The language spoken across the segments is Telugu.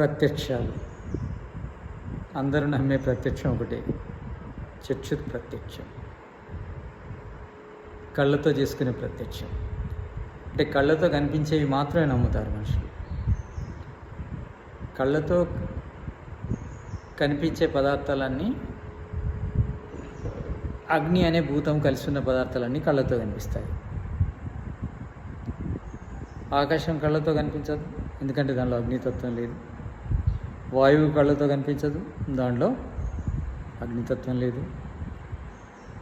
ప్రత్యక్షాలు. అందరూ నమ్మే ప్రత్యక్షం ఒకటే. చక్షుత్ ప్రత్యక్షం. కళ్ళతో చేసుకునే ప్రత్యక్షం. అంటే కళ్ళతో కనిపించేవి మాత్రమే నమ్ముతారు మనుషులు. కళ్ళతో కనిపించే పదార్థాలన్నీ అగ్ని అనే భూతం కలిసి ఉన్న పదార్థాలన్నీ కళ్ళతో కనిపిస్తాయి. ఆకాశం కళ్ళతో కనిపించదు. ఎందుకంటే దానిలో అగ్నితత్వం లేదు. వాయువు కళ్ళతో కనిపించదు. దానిలో అగ్నితత్వం లేదు.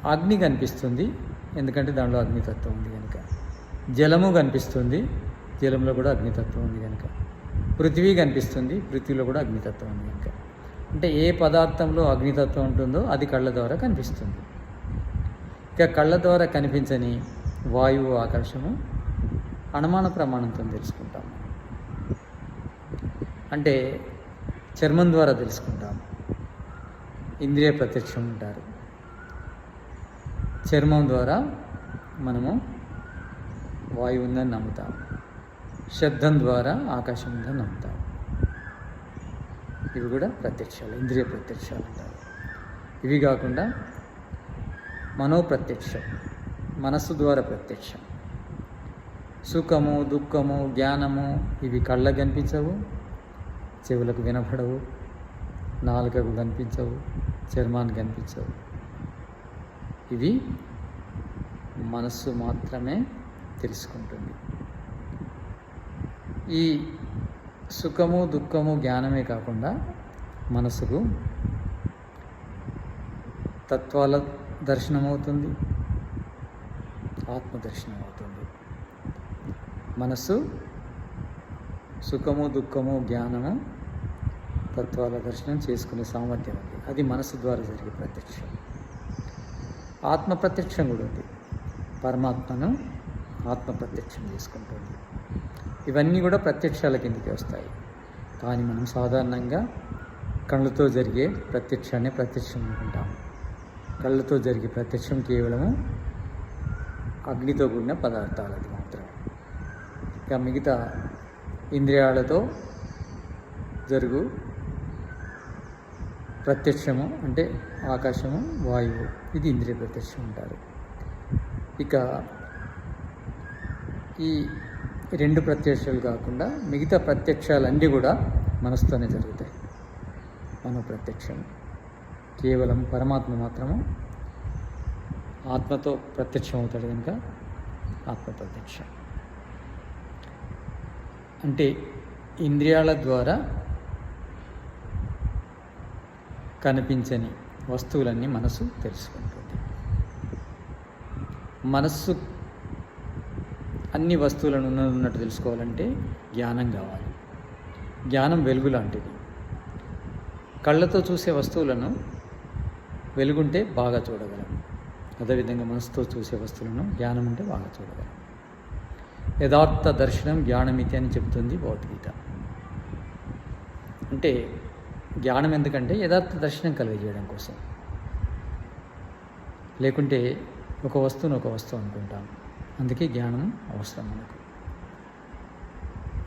అగ్ని కనిపిస్తుంది. ఎందుకంటే దానిలో అగ్నితత్వం ఉంది కనుక. జలము కనిపిస్తుంది. జలంలో కూడా అగ్నితత్వం ఉంది కనుక. పృథివీ కనిపిస్తుంది. పృథ్వీలో కూడా అగ్నితత్వం ఉంది కనుక. అంటే ఏ పదార్థంలో అగ్నితత్వం ఉంటుందో అది కళ్ళ ద్వారా కనిపిస్తుంది. ఇక కళ్ళ ద్వారా కనిపించని వాయువు ఆకర్షము అనుమాన ప్రమాణంతో తెలుసుకుంటాము అంటే చర్మం ద్వారా తెలుసుకుంటాం. ఇంద్రియ ప్రత్యక్షం ఉంటారు చర్మం ద్వారా మనము వాయువు ఉందని నమ్ముతాం. శబ్దం ద్వారా ఆకాశం ఉందని నమ్ముతాం. ఇవి కూడా ప్రత్యక్షాలు ఇంద్రియ ప్రత్యక్షాలు ఉంటాయి ఇవి కాకుండా మనోప్రత్యక్షం మనస్సు ద్వారా ప్రత్యక్షం. సుఖము దుఃఖము జ్ఞానము ఇవి కళ్ళకు కనిపించవు. చెవులకు వినపడవు నాలుకకు కనిపించవు చర్మానికి కనిపించవు. ఇవి మనస్సు మాత్రమే తెలుసుకుంటుంది. ఈ సుఖము దుఃఖము జ్ఞానమే కాకుండా మనసుకు తత్వాల దర్శనం అవుతుంది ఆత్మదర్శనం అవుతుంది మనస్సు సుఖము దుఃఖము జ్ఞానము తత్వాల దర్శనం చేసుకునే సామర్థ్యం ఉంది. అది మనసు ద్వారా జరిగే ప్రత్యక్షం. ఆత్మ ప్రత్యక్షం కూడా ఉంది. పరమాత్మను ఆత్మ ప్రత్యక్షం చేసుకుంటుంది ఇవన్నీ కూడా ప్రత్యక్షాల కిందకి వస్తాయి. కానీ మనం సాధారణంగా కళ్ళతో జరిగే ప్రత్యక్షాన్ని ప్రత్యక్షం అనుకుంటాము. కళ్ళతో జరిగే ప్రత్యక్షం కేవలము అగ్నితో కూడిన పదార్థాలు అది మాత్రమే. ఇక మిగతా ఇంద్రియాలతో జరుగు ప్రత్యక్షము అంటే ఆకాశము వాయువు. ఇది ఇంద్రియ ప్రత్యక్షం అంటారు. ఇక ఈ రెండు ప్రత్యక్షాలు కాకుండా మిగతా ప్రత్యక్షాలన్నీ కూడా మనసుతోనే జరుగుతాయి. మనో ప్రత్యక్షం కేవలం పరమాత్మ మాత్రము ఆత్మతో ప్రత్యక్షం అవుతాడు కనుక ఆత్మ ప్రత్యక్షం అంటే ఇంద్రియాల ద్వారా కనిపించని వస్తువులన్నీ మనసు తెలుసుకుంటుంది. మనస్సు అన్ని వస్తువులను ఉన్నట్టు తెలుసుకోవాలంటే జ్ఞానం కావాలి. జ్ఞానం వెలుగు లాంటిది. కళ్ళతో చూసే వస్తువులను వెలుగుంటే బాగా చూడగలం. అదేవిధంగా మనసుతో చూసే వస్తువులను జ్ఞానం ఉంటే బాగా చూడగలం. యథార్థ దర్శనం జ్ఞానమితి అని చెబుతుంది భగవద్గీత. అంటే జ్ఞానం ఎందుకంటే యథార్థ దర్శనం కలిగజేయడం కోసం. లేకుంటే ఒక వస్తువును ఒక వస్తువు అనుకుంటాం. అందుకే జ్ఞానం అవసరం మనకు.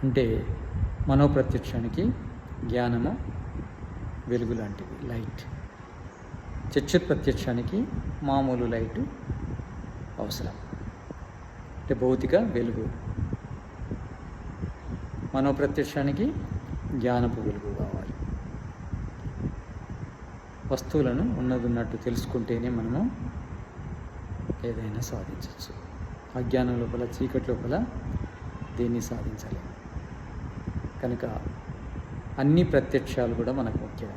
అంటే మనోప్రత్యక్షానికి జ్ఞానము వెలుగు లాంటిది లైట్. చక్షుత్ ప్రత్యక్షానికి మామూలు లైటు అవసరం. అంటే భౌతిక వెలుగు. మనోప్రత్యక్షానికి జ్ఞానపు వెలుగు కావాలి. వస్తువులను ఉన్నదున్నట్టు తెలుసుకుంటేనే మనము ఏదైనా సాధించవచ్చు అజ్ఞానం లోపల చీకటి లోపల దేన్ని సాధించలేము కనుక అన్ని ప్రత్యక్షాలు కూడా మనకు ముఖ్యం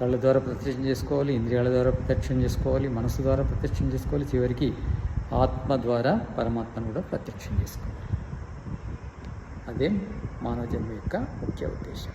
కళ్ళ ద్వారా ప్రత్యక్షం చేసుకోవాలి ఇంద్రియాల ద్వారా ప్రత్యక్షం చేసుకోవాలి మనసు ద్వారా ప్రత్యక్షం చేసుకోవాలి చివరికి ఆత్మ ద్వారా పరమాత్మను కూడా ప్రత్యక్షం చేసుకోవాలి. అదే మానవ జన్మ యొక్క ముఖ్య ఉద్దేశం.